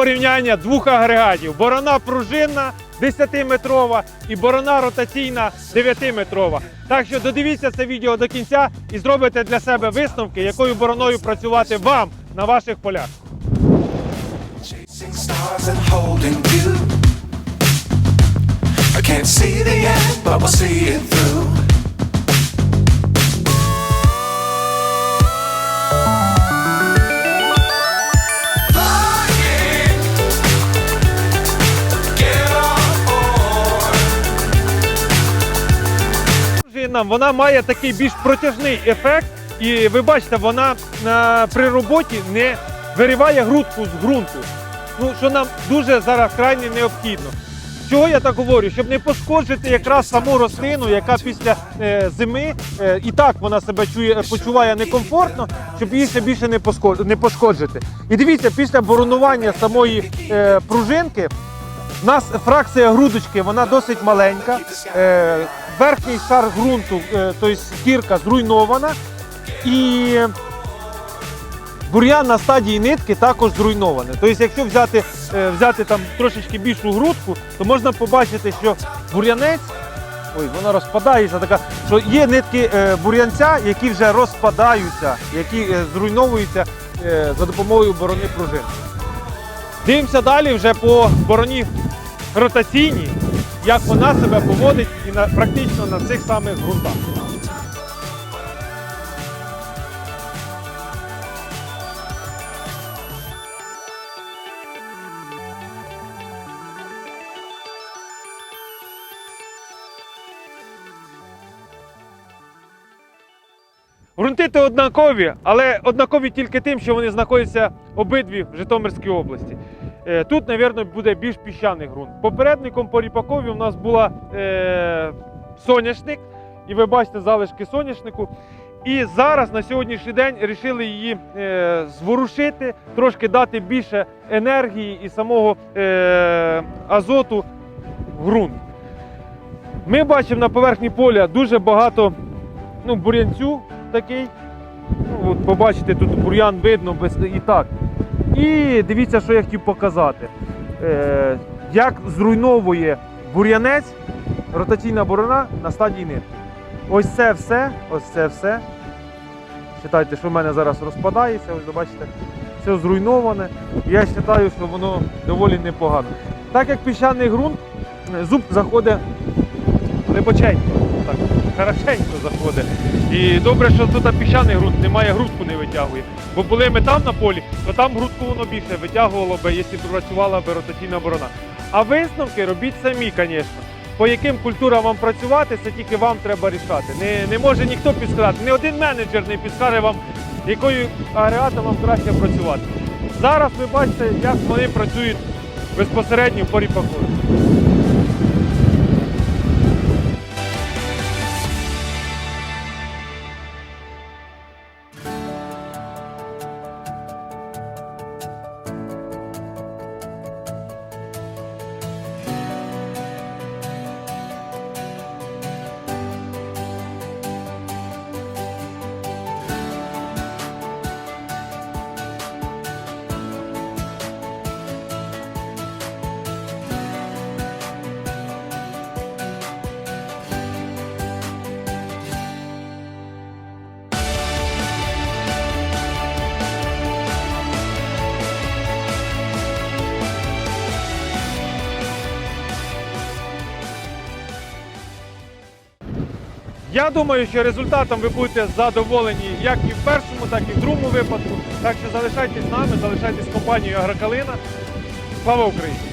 порівняння двох агрегатів: борона пружинна 10-метрова і борона ротаційна 9-метрова. Так що додивіться це відео до кінця і зробите для себе висновки, якою бороною працювати вам на ваших полях. Can't see the end, but we'll see it through. Пружинна, вона має такий більш протяжний ефект, і ви бачите, вона на, при роботі не вириває грудку з ґрунту. Ну, що нам дуже зараз крайне необхідно. Чого я так говорю? Щоб не пошкоджити якраз саму рослину, яка після е, зими е, і так вона себе чує, почуває некомфортно, щоб її ще більше не, пошкоджити. І дивіться, після боронування самої е, пружинки у нас фракція грудочки, вона досить маленька. Е, верхній шар ґрунту, е, тобто кірка зруйнована. І бур'ян на стадії нитки також зруйнований. Тобто, якщо взяти, е, взяти там трошечки більшу грудку, то можна побачити, що бур'янець, ой, вона розпадається, така, що є нитки е, бур'янця, які вже розпадаються, які зруйновуються за допомогою борони пружин. Дивимося далі вже по бороні ротаційній, як вона себе поводить і на, практично на цих самих ґрунтах. Грунти то однакові, але однакові тільки тим, що вони знаходяться обидві в Житомирській області. Е, Тут, мабуть, буде більш піщаний ґрунт. Попередником по ріпакові у нас була е, соняшник, і ви бачите залишки соняшнику. І зараз на сьогоднішній день вирішили її е, зворушити, трошки дати більше енергії і самого е, азоту в ґрунт. Ми бачимо на поверхні поля дуже багато ну, бур'янцю такий. Ну, от побачите, тут бур'ян видно без і так. І дивіться, що я хотів показати. Е, як зруйновує бур'янець ротаційна борона на стадії нитки. Ось це все, ось це все. Читайте, що в мене зараз розпадається, ось бачите, все зруйноване. Я вважаю, що воно доволі непогано. Так як піщаний ґрунт, зуб заходить глибоченько, так, хорошенько заходить. І добре, що тут піщаний ґрунт, немає грудку не витягує. Бо були ми там на полі, то там грудку воно більше витягувало би, якщо б працювала би ротаційна борона. А висновки робіть самі, звісно. По яким культурам вам працювати, це тільки вам треба рішати. Не, не може ніхто підсказати, ні один менеджер не підскаже вам, якою агрегатом вам краще працювати. Зараз ви бачите, як вони працюють безпосередньо по ріпакові. Я думаю, що результатом ви будете задоволені як і в першому, так і в другому випадку. Так що залишайтесь з нами, залишайтесь компанією Агрокалина. Слава Україні!